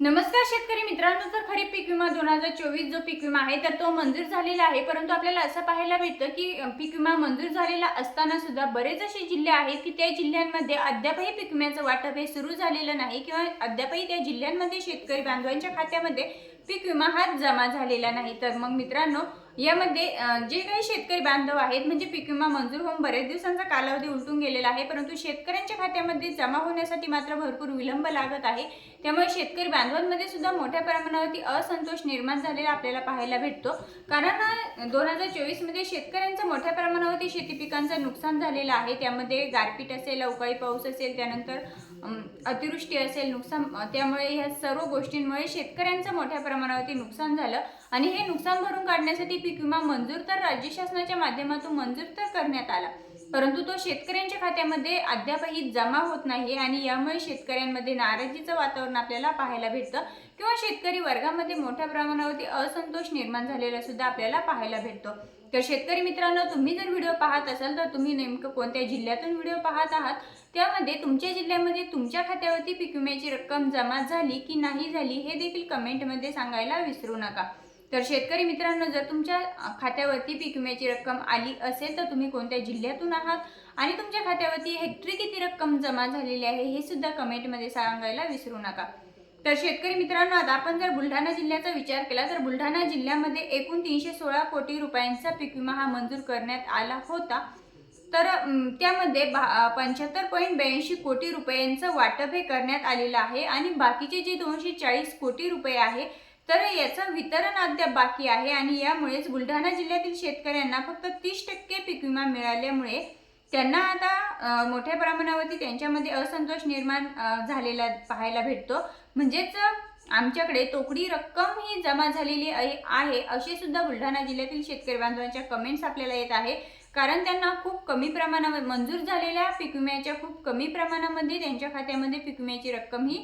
नमस्कार शेतकरी मित्रांनो तर खरीप पीक विमा दोन हजार चोवीस जो पीक विमा आहे तर तो मंजूर झालेला आहे. परंतु आपल्याला असं पाहायला भेटतं की पीक विमा मंजूर झालेला असताना सुद्धा बरेच असे जिल्हे आहेत की त्या जिल्ह्यांमध्ये अद्यापही पीक विम्याचं वाटप हे सुरू झालेलं नाही किंवा अद्यापही त्या जिल्ह्यांमध्ये शेतकरी बांधवांच्या खात्यामध्ये पीक विमा हा जमा झालेला नाही. तर मग मित्रांनो यामध्ये जे काही शेतकरी बांधव आहेत म्हणजे पीक विमा मंजूर होऊन बरेच दिवसांचा कालावधी उलटून गेलेला आहे परंतु शेतकऱ्यांच्या खात्यामध्ये जमा होण्यासाठी मात्र भरपूर विलंब लागत आहे. त्यामुळे शेतकरी बांधवांमध्ये सुद्धा मोठ्या प्रमाणावरती असंतोष निर्माण झालेला आपल्याला पाहायला भेटतो. कारण दोन हजार चोवीसमध्ये शेतकऱ्यांचं मोठ्या प्रमाणावरती शेती पिकांचं नुकसान झालेलं आहे. त्यामध्ये गारपीट असेल अवकाळी पाऊस असेल त्यानंतर अतिवृष्टी असेल नुकसान त्यामुळे ह्या सर्व गोष्टींमुळे शेतकऱ्यांचं मोठ्या प्रमाणावरती नुकसान झालं. आणि हे नुकसान भरून काढण्यासाठी पीक विमा मंजूर तर राज्य शासनाच्या माध्यमातून मंजूर तर करण्यात आला. परंतु तो शेतकऱ्यांच्या खात्यामध्ये अद्यापही जमा होत नाही आणि यामुळे शेतकऱ्यांमध्ये नाराजीचं वातावरण आपल्याला पाहायला भेटतं किंवा शेतकरी वर्गामध्ये मोठ्या प्रमाणावरती असंतोष निर्माण झालेला सुद्धा आपल्याला पाहायला भेटतो. तर शेतकरी मित्रांनो तुम्ही जर व्हिडिओ पाहत असाल तर तुम्ही नेमकं कोणत्या जिल्ह्यातून व्हिडिओ पाहत आहात? त्यामध्ये तुमच्या जिल्ह्यामध्ये तुमच्या खात्यावरती पीक विम्याची रक्कम जमा झाली की नाही झाली हे देखील कमेंटमध्ये सांगायला विसरू नका. तर शेतकरी मित्रांनो जर तुमच्या खात्यावरती पीक विम्याची रक्कम आली असेल तर तुम्ही कोणत्या जिल्ह्यातून आहात आणि तुमच्या खात्यावरती हेक्टरी किती रक्कम जमा झालेली आहे हे सुद्धा कमेंटमध्ये सांगायला विसरू नका. तर शेतकरी मित्रांनो आता आपण जर बुलढाणा जिल्ह्याचा विचार केला तर बुलढाणा जिल्ह्यामध्ये एकूण तीनशे सोळा कोटी रुपयांचा पीक विमा हा मंजूर करण्यात आला होता. तर त्यामध्ये त्यामध्ये पंच्याहत्तर पॉईंट ब्याऐंशी कोटी रुपयांचं वाटप हे करण्यात आलेलं आहे आणि बाकीचे जे दोनशे चाळीस कोटी रुपये आहे तर याचं वितरण अद्याप बाकी आहे आणि यामुळेच बुलढाणा जिल्ह्यातील शेतकऱ्यांना फक्त तीस टक्के पीक विमा मिळाल्यामुळे त्यांना आता मोठ्या प्रमाणावरती त्यांच्यामध्ये असंतोष निर्माण झालेला पाहायला भेटतो. म्हणजेच आमच्याकडे तोकडी रक्कम ही जमा झालेली आहे असे सुद्धा बुलढाणा जिल्ह्यातील शेतकरी बांधवांच्या कमेंट्स आपल्याला येत आहे कारण त्यांना खूप कमी प्रमाणामध्ये मंजूर झालेल्या पीक विम्याच्या खूप कमी प्रमाणामध्ये त्यांच्या खात्यामध्ये पीक विम्याची रक्कम ही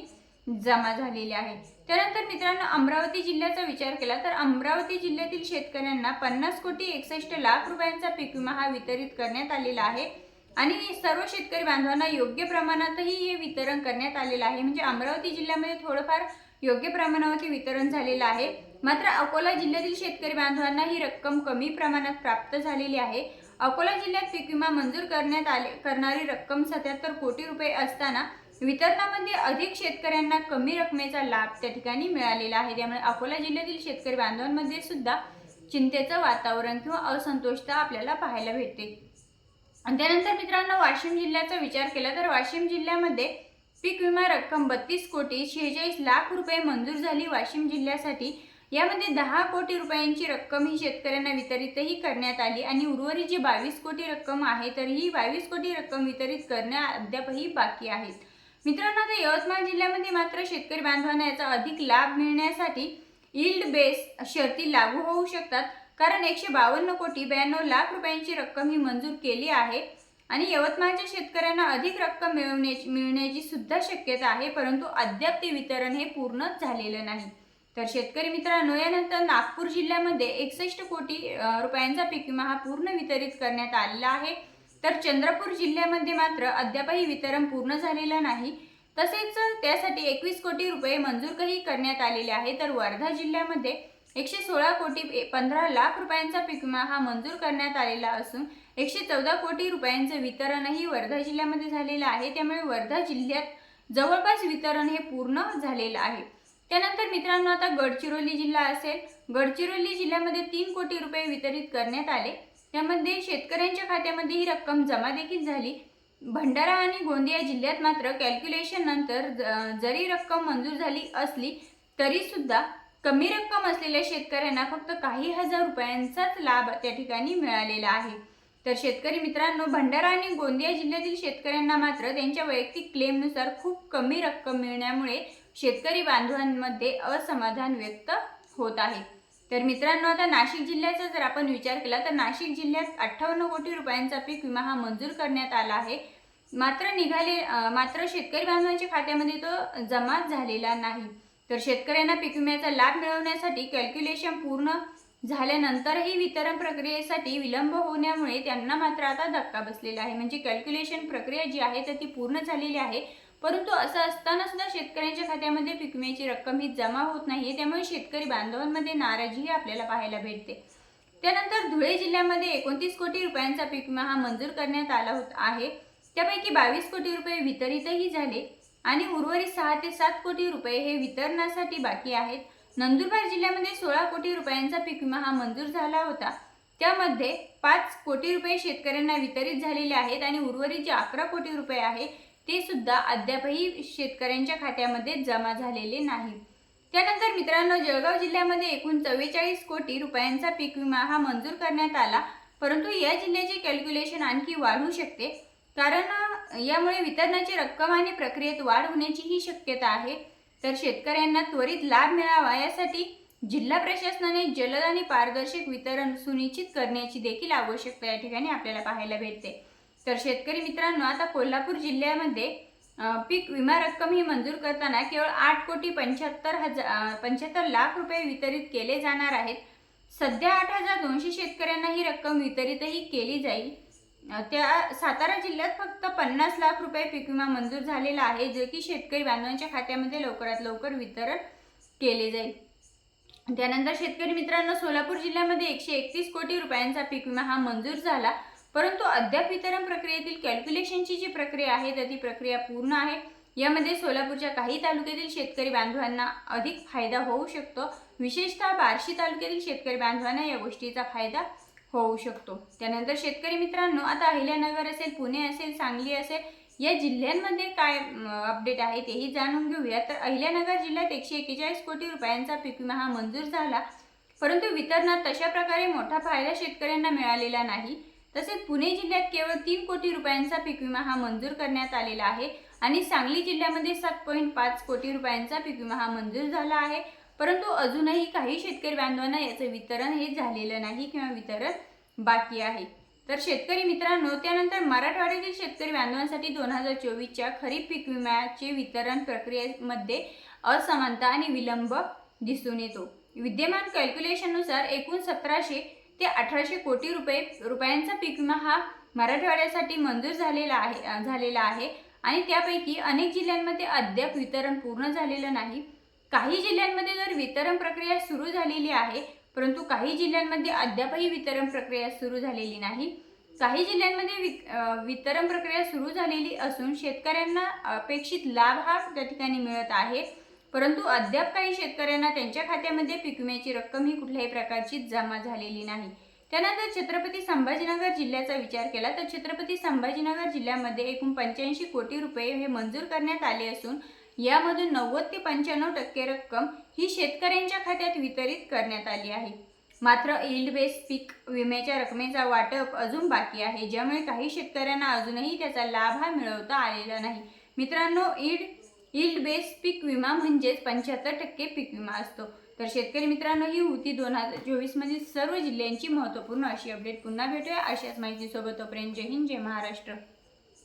जमा झालेली आहे. त्यानंतर मित्रांनो अमरावती जिल्ह्याचा विचार केला तर अमरावती जिल्ह्यातील शेतकऱ्यांना पन्नास कोटी एकसष्ट लाख रुपयांचा पीक विमा हा वितरित करण्यात आलेला आहे. आणि सर्व शेतकरी बांधवांना योग्य प्रमाणातही हे वितरण करण्यात आलेलं आहे. म्हणजे अमरावती जिल्ह्यामध्ये थोडंफार योग्य प्रमाणावरती वितरण झालेलं आहे. मात्र अकोला जिल्ह्यातील शेतकरी बांधवांना ही रक्कम कमी प्रमाणात प्राप्त झालेली आहे. अकोला जिल्ह्यात पीक विमा मंजूर करण्यात आले करणारी रक्कम सत्याहत्तर कोटी रुपये असताना वितरणामध्ये अधिक शेतकऱ्यांना कमी रकमेचा लाभ त्या ठिकाणी मिळालेला आहे. त्यामुळे अकोला जिल्ह्यातील शेतकरी बांधवांमध्ये सुद्धा चिंतेचं वातावरण किंवा असंतोषता आपल्याला पाहायला भेटते. त्यानंतर मित्रांनो वाशिम जिल्ह्याचा विचार केला तर वाशिम जिल्ह्यामध्ये पीक विमा रक्कम बत्तीस कोटी शेहेचाळीस लाख रुपये मंजूर झाली वाशिम जिल्ह्यासाठी. यामध्ये दहा कोटी रुपयांची रक्कम ही शेतकऱ्यांना वितरितही करण्यात आली आणि उर्वरित जी बावीस कोटी रक्कम आहे तर ही बावीस कोटी रक्कम वितरित करणे अद्यापही बाकी आहेत. मित्रांनो आता यवतमाळ जिल्ह्यामध्ये मात्र शेतकरी बांधवांना याचा अधिक लाभ मिळण्यासाठी इल्ड बेस शर्ती लागू होऊ शकतात. कारण एकशे बावन्न कोटी ब्याण्णव लाख रुपयांची रक्कम ही मंजूर केली आहे. आणि यवतमाळच्या शेतकऱ्यांना अधिक रक्कम मिळवण्याची मिळण्याची सुद्धा शक्यता आहे परंतु अद्याप ते वितरण हे पूर्णच झालेलं नाही. तर शेतकरी मित्रांनो यानंतर नागपूर जिल्ह्यामध्ये एकसष्ट कोटी रुपयांचा पीक विमा हा पूर्ण वितरित करण्यात आलेला आहे. तर चंद्रपूर जिल्ह्यामध्ये मात्र अद्यापही वितरण पूर्ण झालेलं नाही. तसेच त्यासाठी एकवीस कोटी रुपये मंजूरही करण्यात आलेले आहे. तर वर्धा जिल्ह्यामध्ये एकशे सोळा कोटी ए- पंधरा लाख रुपयांचा पीक विमा हा मंजूर करण्यात आलेला असून एकशे चौदा कोटी रुपयांचं वितरणही वर्धा जिल्ह्यामध्ये झालेलं आहे. त्यामुळे वर्धा जिल्ह्यात जवळपास वितरण हे पूर्ण झालेलं आहे. त्यानंतर मित्रांनो आता गडचिरोली जिल्हा असेल. गडचिरोली जिल्ह्यामध्ये तीन कोटी रुपये वितरित करण्यात आले. त्यामध्ये शेतकऱ्यांच्या खात्यामध्ये ही रक्कम जमा देखील झाली. भंडारा आणि गोंदिया जिल्ह्यात मात्र कॅल्क्युलेशन नंतर ज- जरी रक्कम मंजूर झाली असली तरीसुद्धा कमी रक्कम असलेल्या शेतकऱ्यांना फक्त काही हजार रुपयांचाच लाभ त्या ठिकाणी मिळालेला आहे. तर शेतकरी मित्रांनो भंडारा आणि गोंदिया जिल्ह्यातील शेतकऱ्यांना मात्र त्यांच्या वैयक्तिक क्लेमनुसार खूप कमी रक्कम मिळण्यामुळे शेतकरी बांधवांमध्ये असमाधान व्यक्त होत आहे. तर मित्रांनो आता नाशिक जिल्ह्याचा जर आपण विचार केला तर नाशिक जिल्ह्यात अठ्ठावन्न कोटी रुपयांचा पीक विमा हा मंजूर करण्यात आला आहे. मात्र निघाले मात्र शेतकरी बांधवांच्या खात्यामध्ये तो जमा झालेला नाही. तर शेतकऱ्यांना पीक विम्याचा लाभ मिळवण्यासाठी कॅल्क्युलेशन पूर्ण झाल्यानंतरही वितरण प्रक्रियेसाठी विलंब होण्यामुळे त्यांना मात्र आता धक्का बसलेला आहे. म्हणजे कॅल्क्युलेशन प्रक्रिया जी आहे तर ती पूर्ण झालेली आहे. परंतु असं असताना सुद्धा शेतकऱ्यांच्या खात्यामध्ये पीक विम्याची रक्कम ही जमा होत नाहीये त्यामुळे शेतकरी बांधवांमध्ये नाराजीही आपल्याला पाहायला भेटते. त्यानंतर धुळे जिल्ह्यामध्ये एकोणतीस कोटी रुपयांचा पीक विमा हा मंजूर करण्यात आला होत आहे. त्यापैकी बावीस कोटी रुपये वितरितही झाले. आणि उर्वरित सहा ते सात कोटी रुपये हे वितरणासाठी बाकी आहेत. नंदुरबार जिल्ह्यामध्ये सोळा कोटी रुपयांचा पीक विमा हा मंजूर झाला होता. त्यामध्ये पाच कोटी रुपये शेतकऱ्यांना वितरित झालेले आहेत आणि उर्वरित जे अकरा कोटी रुपये आहे ते सुद्धा अद्यापही शेतकऱ्यांच्या खात्यामध्ये जमा झालेले नाही. त्यानंतर मित्रांनो जळगाव जिल्ह्यामध्ये एकूण चव्वेचाळीस कोटी रुपयांचा पीक विमा हा मंजूर करण्यात आला. परंतु या जिल्ह्याचे कॅल्क्युलेशन आणखी वाढू शकते. कारण यामुळे वितरणाची रक्कम आणि प्रक्रियेत वाढ होण्याचीही शक्यता आहे. तर शेतकऱ्यांना त्वरित लाभ मिळावा यासाठी जिल्हा प्रशासनाने जलद आणि पारदर्शक वितरण सुनिश्चित करण्याची देखील आवश्यकता या ठिकाणी आपल्याला पाहायला भेटते. तर शेतकरी मित्रांनो आता कोल्हापूर जिल्ह्यामध्ये पीक विमा रक्कम ही मंजूर करताना केवळ आठ कोटी पंच्याहत्तर हजार पंच्याहत्तर लाख रुपये वितरित केले जाणार आहेत. सध्या आठ हजार दोनशे शेतकऱ्यांना ही रक्कम वितरितही केली जाईल. त्या सातारा जिल्ह्यात फक्त पन्नास लाख रुपये पीक विमा मंजूर झालेला आहे जे की शेतकरी बांधवांच्या खात्यामध्ये लवकरात लवकर वितरण केले जाईल. त्यानंतर शेतकरी मित्रांनो सोलापूर जिल्ह्यामध्ये एकशे एकतीस कोटी रुपयांचा पीक विमा हा मंजूर झाला. परंतु अद्याप वितरण प्रक्रियेतील कॅल्क्युलेशनची जी प्रक्रिया आहे तर ती प्रक्रिया पूर्ण आहे. यामध्ये सोलापूरच्या काही तालुक्यातील शेतकरी बांधवांना अधिक फायदा होऊ शकतो. विशेषतः बार्शी तालुक्यातील शेतकरी बांधवांना या गोष्टीचा फायदा होऊ शकतो. त्यानंतर शेतकरी मित्रांनो आता अहिल्यानगर असेल पुणे असेल सांगली असेल या जिल्ह्यांमध्ये काय अपडेट आहे तेही जाणून घेऊया. तर अहिल्यानगर जिल्ह्यात एकशे एक्केचाळीस कोटी रुपयांचा पीक विमा हा मंजूर झाला. परंतु वितरणात तशा प्रकारे मोठा फायदा शेतकऱ्यांना मिळालेला नाही. तसेच पुणे जिल्ह्यात केवळ तीन कोटी रुपयांचा पीक विमा हा मंजूर करण्यात आलेला आहे. आणि सांगली जिल्ह्यामध्ये सात पॉईंट पाच कोटी रुपयांचा पीक विमा हा मंजूर झाला आहे. परंतु अजूनही काही शेतकरी बांधवांना याचं वितरण हे झालेलं नाही किंवा वितरण बाकी आहे. तर शेतकरी मित्रांनो त्यानंतर मराठवाड्यातील शेतकरी बांधवांसाठी दोन हजार चोवीसच्या खरीप पीक विम्याचे वितरण प्रक्रियेमध्ये असमानता आणि विलंब दिसून येतो. विद्यमान कॅल्क्युलेशननुसार एकूण सतराशे ते अठराशे कोटी रुपये रुपयांचा पीक विमा हा मराठवाड्यासाठी मंजूर झालेला आहे झालेला आहे आणि त्यापैकी अनेक जिल्ह्यांमध्ये अद्याप वितरण पूर्ण झालेलं नाही. काही जिल्ह्यांमध्ये जर वितरण प्रक्रिया सुरू झालेली आहे परंतु काही जिल्ह्यांमध्ये अद्यापही वितरण प्रक्रिया सुरू झालेली नाही. काही जिल्ह्यांमध्ये वि वितरण प्रक्रिया सुरू झालेली असून शेतकऱ्यांना अपेक्षित लाभ हा त्या ठिकाणी मिळत आहे. परंतु अद्याप काही शेतकऱ्यांना त्यांच्या खात्यामध्ये पीक विम्याची रक्कम ही कुठल्याही प्रकारची जमा झालेली नाही. त्यानंतर छत्रपती संभाजीनगर जिल्ह्याचा विचार केला तर छत्रपती संभाजीनगर जिल्ह्यामध्ये एकूण पंच्याऐंशी कोटी रुपये हे मंजूर करण्यात आले असून यामधून नव्वद ते पंच्याण्णव टक्के रक्कम ही शेतकऱ्यांच्या खात्यात वितरित करण्यात आली आहे. मात्र इल्ड बेस पीक विम्याच्या रकमेचा वाटप अजून बाकी आहे ज्यामुळे काही शेतकऱ्यांना अजूनही त्याचा लाभ हा मिळवता आलेला नाही. मित्रांनो इल्ड इल्ड बेस पीक विमा म्हणजेच पंच्याहत्तर टक्के पीक विमा असतो. तर शेतकरी मित्रांनो ही होती दोन हजार चोवीस मधील सर्व जिल्ह्यांची महत्त्वपूर्ण अशी अपडेट पुन्हा भेटूया अशाच माहितीसोबत. तोपर्यंत जय हिंद जय महाराष्ट्र.